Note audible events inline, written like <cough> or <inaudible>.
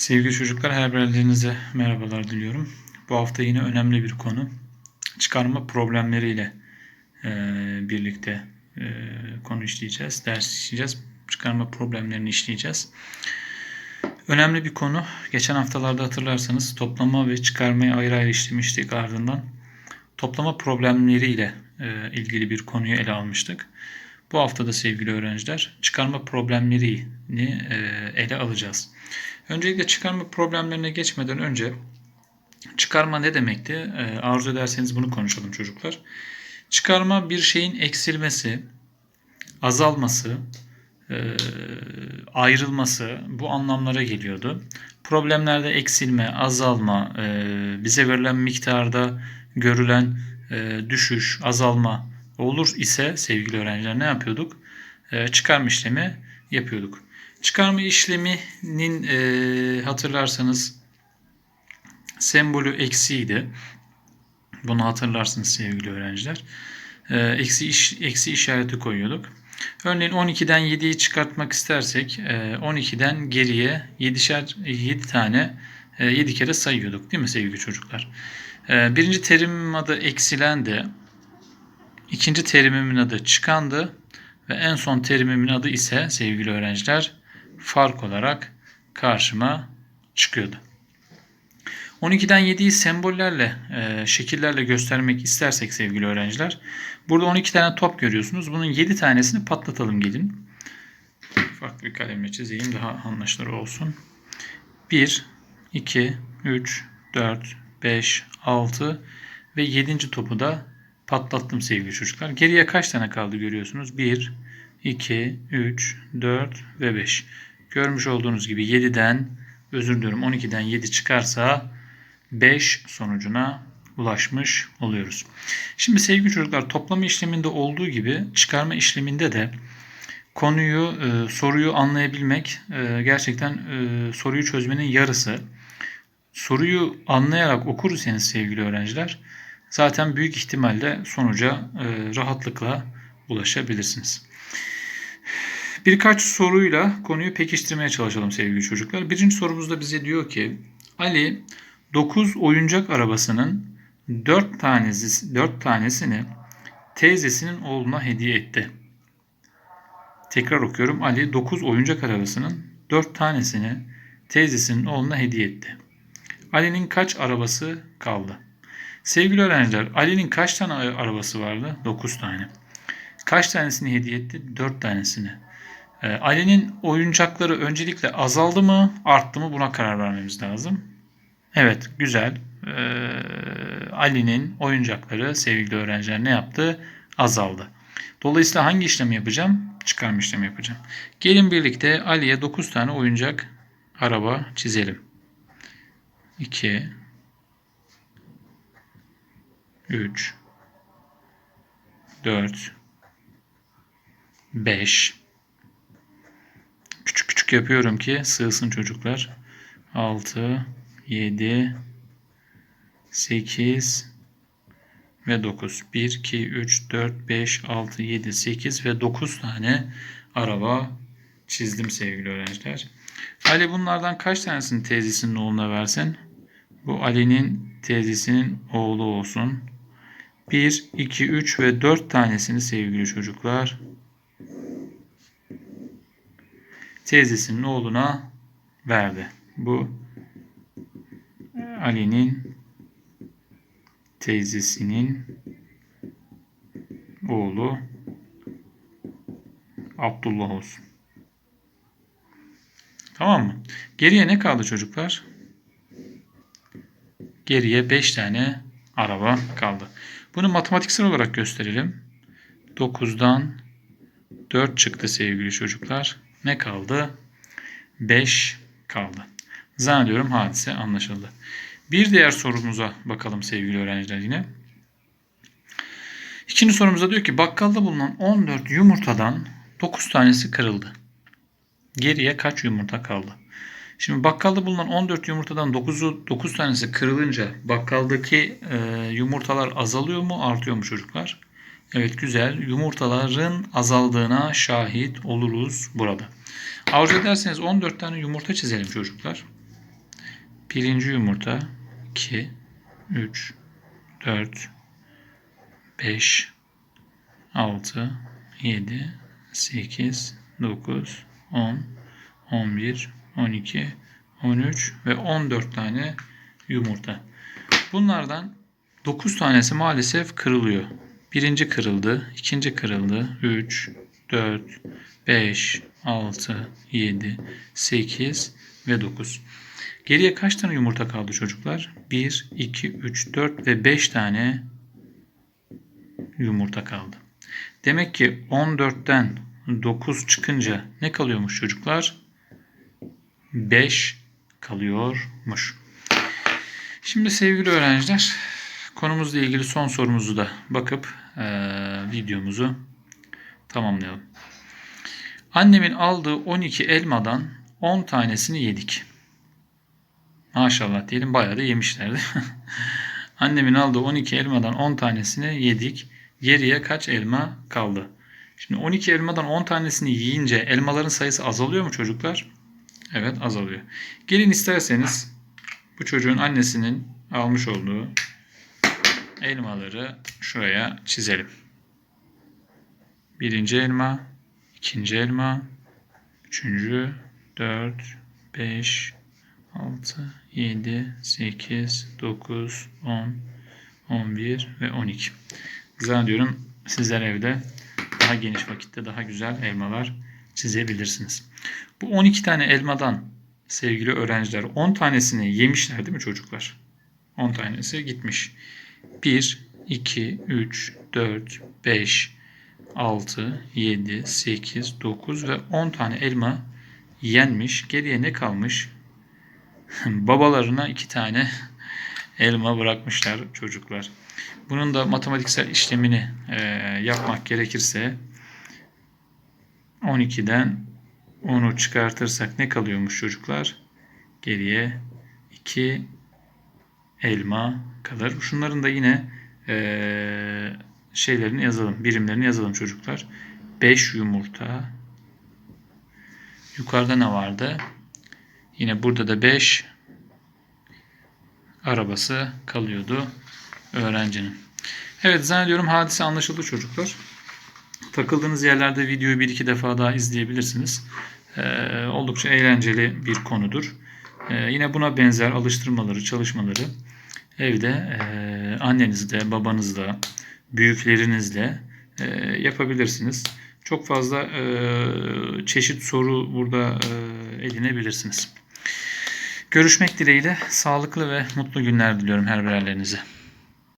Sevgili çocuklar, her birinize merhabalar diliyorum. Bu hafta yine önemli bir konu. Çıkarma problemleriyle e, birlikte e, konu işleyeceğiz, ders işleyeceğiz. Çıkarma problemlerini işleyeceğiz. Önemli bir konu. Geçen haftalarda hatırlarsanız toplama ve çıkarmayı ayrı ayrı işlemiştik ardından. Toplama problemleriyle e, ilgili bir konuyu ele almıştık. Bu hafta da sevgili öğrenciler çıkarma problemlerini e, ele alacağız. Öncelikle çıkarma problemlerine geçmeden önce çıkarma ne demekti? E, arzu ederseniz bunu konuşalım çocuklar. Çıkarma bir şeyin eksilmesi, azalması, e, ayrılması bu anlamlara geliyordu. Problemlerde eksilme, azalma, e, bize verilen miktarda görülen e, düşüş, azalma olur ise sevgili öğrenciler ne yapıyorduk? Çıkarma işlemi yapıyorduk. Çıkarma işleminin e, hatırlarsanız sembolü eksiydi. Bunu hatırlarsınız sevgili öğrenciler. E, eksi, iş, eksi işareti koyuyorduk. Örneğin 12'den 7'yi çıkartmak istersek e, 12'den geriye 7'şer 7 tane e, 7 kere sayıyorduk değil mi sevgili çocuklar? E, birinci terimin adı eksilendi. İkinci terimimin adı çıkandı. Ve en son terimimin adı ise sevgili öğrenciler fark olarak karşıma çıkıyordu. 12'den 7'yi sembollerle, e, şekillerle göstermek istersek sevgili öğrenciler. Burada 12 tane top görüyorsunuz. Bunun 7 tanesini patlatalım gelin. Farklı bir kalemle çizeyim daha anlaşılır olsun. 1, 2, 3, 4, 5, 6 ve 7. topu da patlattım sevgili çocuklar. Geriye kaç tane kaldı görüyorsunuz? 1, 2, 3, 4 ve 5. Görmüş olduğunuz gibi 7'den özür diliyorum 12'den 7 çıkarsa 5 sonucuna ulaşmış oluyoruz. Şimdi sevgili çocuklar toplama işleminde olduğu gibi çıkarma işleminde de konuyu, e, soruyu anlayabilmek e, gerçekten e, soruyu çözmenin yarısı. Soruyu anlayarak okursanız sevgili öğrenciler zaten büyük ihtimalle sonuca rahatlıkla ulaşabilirsiniz. Birkaç soruyla konuyu pekiştirmeye çalışalım sevgili çocuklar. Birinci sorumuzda bize diyor ki Ali 9 oyuncak arabasının 4 tanesi 4 tanesini teyzesinin oğluna hediye etti. Tekrar okuyorum. Ali 9 oyuncak arabasının 4 tanesini teyzesinin oğluna hediye etti. Ali'nin kaç arabası kaldı? Sevgili öğrenciler, Ali'nin kaç tane arabası vardı? 9 tane. Kaç tanesini hediye etti? 4 tanesini. Ee, Ali'nin oyuncakları öncelikle azaldı mı, arttı mı buna karar vermemiz lazım. Evet, güzel. Ee, Ali'nin oyuncakları sevgili öğrenciler ne yaptı? Azaldı. Dolayısıyla hangi işlemi yapacağım? Çıkarma işlemi yapacağım. Gelin birlikte Ali'ye 9 tane oyuncak araba çizelim. 2 3 4 5 Küçük yapıyorum ki sığsın çocuklar. 6 7 8 ve 9. 1 2 3 4 5 6 7 8 ve 9 tane araba çizdim sevgili öğrenciler. Ali bunlardan kaç tanesini teyzesinin oğluna versin? Bu Ali'nin teyzesinin oğlu olsun. 1, 2, 3 ve 4 tanesini sevgili çocuklar teyzesinin oğluna verdi. Bu Ali'nin teyzesinin oğlu Abdullah olsun. Tamam mı? Geriye ne kaldı çocuklar? Geriye 5 tane araba kaldı. Bunu matematiksel olarak gösterelim. 9'dan 4 çıktı sevgili çocuklar. Ne kaldı? 5 kaldı. Zannediyorum hadise anlaşıldı. Bir diğer sorumuza bakalım sevgili öğrenciler yine. İkinci sorumuzda diyor ki bakkalda bulunan 14 yumurtadan 9 tanesi kırıldı. Geriye kaç yumurta kaldı? Şimdi bakkalda bulunan 14 yumurtadan 9'u 9 tanesi kırılınca bakkaldaki e, yumurtalar azalıyor mu artıyor mu çocuklar? Evet güzel. Yumurtaların azaldığına şahit oluruz burada. Arzu ederseniz 14 tane yumurta çizelim çocuklar. Birinci yumurta 2, 3, 4, 5, 6, 7, 8, 9, 10, 11, 12, 13 ve 14 tane yumurta. Bunlardan 9 tanesi maalesef kırılıyor. Birinci kırıldı, ikinci kırıldı, 3, 4, 5, 6, 7, 8 ve 9. Geriye kaç tane yumurta kaldı çocuklar? 1, 2, 3, 4 ve 5 tane yumurta kaldı. Demek ki 14'ten 9 çıkınca ne kalıyormuş çocuklar? 5 kalıyormuş. Şimdi sevgili öğrenciler konumuzla ilgili son sorumuzu da bakıp eee, videomuzu tamamlayalım. Annemin aldığı 12 elmadan 10 tanesini yedik. Maşallah diyelim bayağı da yemişlerdi. <laughs> Annemin aldığı 12 elmadan 10 tanesini yedik. Geriye kaç elma kaldı? Şimdi 12 elmadan 10 tanesini yiyince elmaların sayısı azalıyor mu çocuklar? Evet azalıyor. Gelin isterseniz bu çocuğun annesinin almış olduğu elmaları şuraya çizelim. Birinci elma, ikinci elma, üçüncü, dört, beş, 6, 7, 8, 9, 10, 11 ve 12. Zannediyorum sizler evde daha geniş vakitte daha güzel elmalar çizebilirsiniz. Bu 12 tane elmadan sevgili öğrenciler 10 tanesini yemişler değil mi çocuklar? 10 tanesi gitmiş. 1, 2, 3, 4, 5, 6, 7, 8, 9 ve 10 tane elma yenmiş. Geriye ne kalmış? <laughs> babalarına iki tane elma bırakmışlar çocuklar. Bunun da matematiksel işlemini e, yapmak gerekirse 12'den 10'u çıkartırsak ne kalıyormuş çocuklar? Geriye 2 elma kalır. Şunların da yine e, şeylerini yazalım. Birimlerini yazalım çocuklar. 5 yumurta. Yukarıda ne vardı? Yine burada da 5 arabası kalıyordu öğrencinin. Evet zannediyorum hadise anlaşıldı çocuklar. Takıldığınız yerlerde videoyu bir iki defa daha izleyebilirsiniz. Ee, oldukça eğlenceli bir konudur. Ee, yine buna benzer alıştırmaları, çalışmaları evde e, annenizle, babanızla, büyüklerinizle e, yapabilirsiniz. Çok fazla e, çeşit soru burada e, edinebilirsiniz. Görüşmek dileğiyle sağlıklı ve mutlu günler diliyorum her birerlerinize.